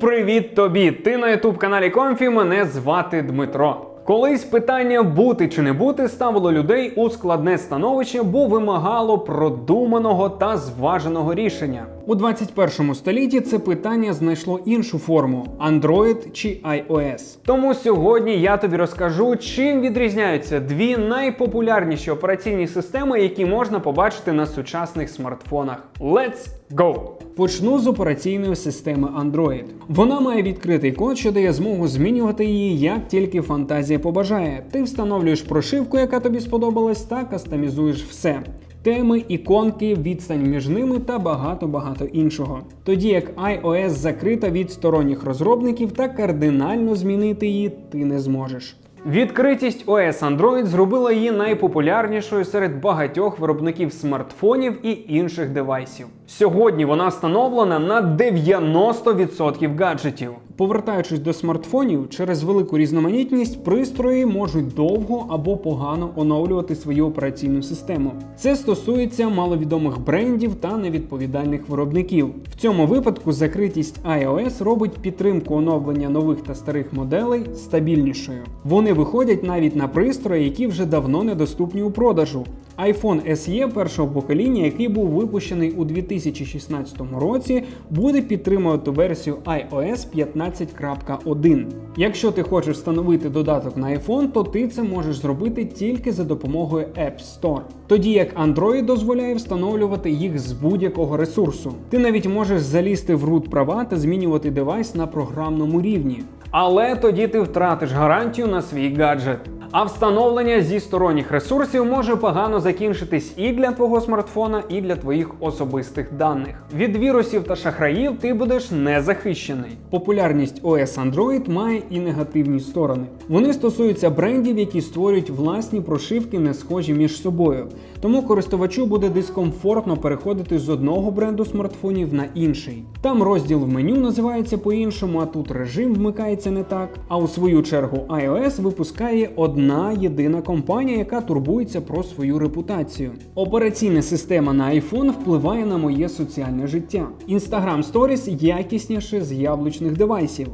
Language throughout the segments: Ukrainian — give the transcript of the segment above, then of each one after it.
привіт тобі! Ти на ютуб каналі Комфі. Мене звати Дмитро. Колись питання бути чи не бути ставило людей у складне становище, бо вимагало продуманого та зваженого рішення. У 21 столітті це питання знайшло іншу форму: Android чи iOS. Тому сьогодні я тобі розкажу, чим відрізняються дві найпопулярніші операційні системи, які можна побачити на сучасних смартфонах. Let's go! Почну з операційної системи Android. Вона має відкритий код, що дає змогу змінювати її як тільки фантазія побажає. Ти встановлюєш прошивку, яка тобі сподобалась, та кастомізуєш все. Теми, іконки, відстань між ними та багато-багато іншого. Тоді як iOS закрита від сторонніх розробників та кардинально змінити її ти не зможеш. Відкритість OS Android зробила її найпопулярнішою серед багатьох виробників смартфонів і інших девайсів. Сьогодні вона встановлена на 90% гаджетів. Повертаючись до смартфонів, через велику різноманітність пристрої можуть довго або погано оновлювати свою операційну систему. Це стосується маловідомих брендів та невідповідальних виробників. В цьому випадку закритість iOS робить підтримку оновлення нових та старих моделей стабільнішою. Вони виходять навіть на пристрої, які вже давно недоступні у продажу. iPhone SE першого покоління, який був випущений у 2016 році, буде підтримувати версію iOS 15.1. Якщо ти хочеш встановити додаток на iPhone, то ти це можеш зробити тільки за допомогою App Store. Тоді як Android дозволяє встановлювати їх з будь-якого ресурсу. Ти навіть можеш залізти в root права та змінювати девайс на програмному рівні. Але тоді ти втратиш гарантію на свій гаджет. А встановлення зі сторонніх ресурсів може погано закінчитись і для твого смартфона, і для твоїх особистих даних. Від вірусів та шахраїв ти будеш не захищений. Популярність OS Android має і негативні сторони. Вони стосуються брендів, які створюють власні прошивки, не схожі між собою. Тому користувачу буде дискомфортно переходити з одного бренду смартфонів на інший. Там розділ в меню називається по-іншому, а тут режим вмикається не так. А у свою чергу iOS випускає одна єдина компанія, яка турбується про свою репутацію. Операційна система на iPhone впливає на моє соціальне життя. Instagram Stories якісніше з яблучних девайсів.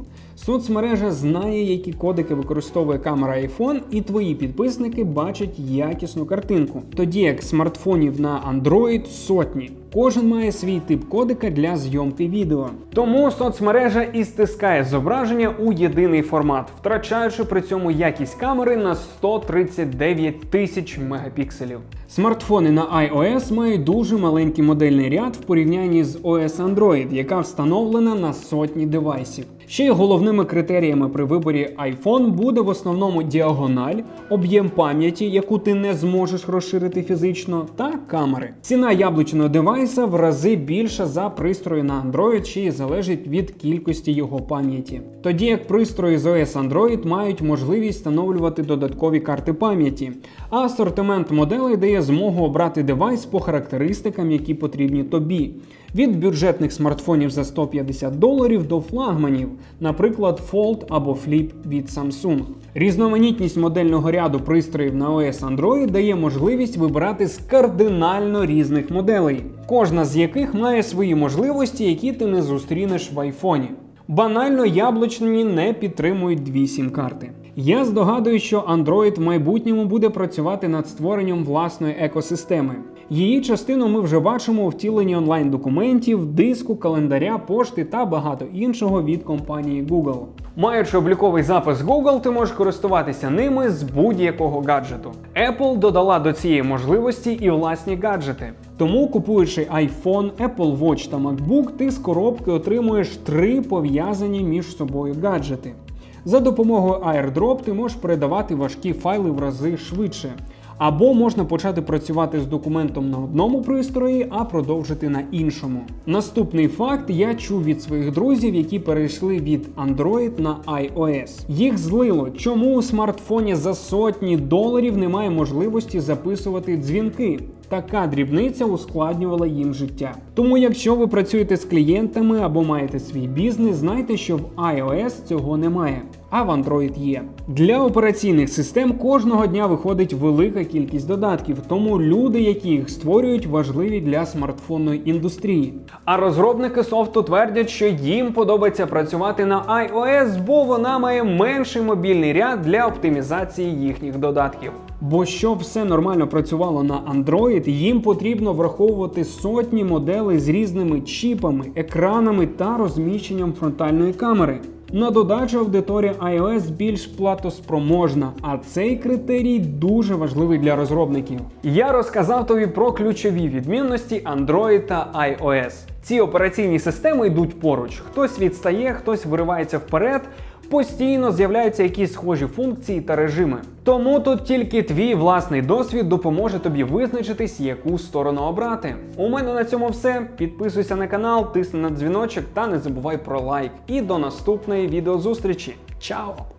Соцмережа знає, які кодики використовує камера iPhone, і твої підписники бачать якісну картинку. Тоді як смартфонів на Android сотні. Кожен має свій тип кодика для зйомки відео. Тому соцмережа і стискає зображення у єдиний формат, втрачаючи при цьому якість камери на 139 тисяч мегапікселів. Смартфони на iOS мають дуже маленький модельний ряд в порівнянні з OS Android, яка встановлена на сотні девайсів. Ще й головними критеріями при виборі iPhone буде в основному діагональ, об'єм пам'яті, яку ти не зможеш розширити фізично, та камери. Ціна яблучного девайса в рази більша за пристрої на Android, й залежить від кількості його пам'яті. Тоді як пристрої з OS Android мають можливість встановлювати додаткові карти пам'яті, а асортимент моделей дає змогу обрати девайс по характеристикам, які потрібні тобі. Від бюджетних смартфонів за 150 доларів до флагманів, наприклад, Fold або Flip від Samsung. Різноманітність модельного ряду пристроїв на OS Android дає можливість вибирати з кардинально різних моделей, кожна з яких має свої можливості, які ти не зустрінеш в айфоні. Банально яблучні не підтримують дві сім-карти. Я здогадую, що Android в майбутньому буде працювати над створенням власної екосистеми. Її частину ми вже бачимо у втіленні онлайн-документів, диску, календаря, пошти та багато іншого від компанії Google. Маючи обліковий запис Google, ти можеш користуватися ними з будь-якого гаджету. Apple додала до цієї можливості і власні гаджети. Тому, купуючи iPhone, Apple Watch та MacBook, ти з коробки отримуєш три пов'язані між собою гаджети. За допомогою AirDrop ти можеш передавати важкі файли в рази швидше. Або можна почати працювати з документом на одному пристрої, а продовжити на іншому. Наступний факт я чув від своїх друзів, які перейшли від Android на iOS. Їх злило, чому у смартфоні за сотні доларів немає можливості записувати дзвінки. Така дрібниця ускладнювала їм життя. Тому, якщо ви працюєте з клієнтами або маєте свій бізнес, знайте, що в iOS цього немає. А в Android є. Для операційних систем кожного дня виходить велика кількість додатків, тому люди, які їх створюють, важливі для смартфонної індустрії. А розробники софту твердять, що їм подобається працювати на iOS, бо вона має менший мобільний ряд для оптимізації їхніх додатків. Бо щоб все нормально працювало на Android, їм потрібно враховувати сотні моделей з різними чіпами, екранами та розміщенням фронтальної камери. На додачу аудиторія iOS більш платоспроможна, а цей критерій дуже важливий для розробників. Я розказав тобі про ключові відмінності Android та iOS. Ці операційні системи йдуть поруч. Хтось відстає, хтось виривається вперед. Постійно з'являються якісь схожі функції та режими. Тому тут тільки твій власний досвід допоможе тобі визначитись, яку сторону обрати. У мене на цьому все. Підписуйся на канал, тисни на дзвіночок та не забувай про лайк. І до наступної відеозустрічі. Чао!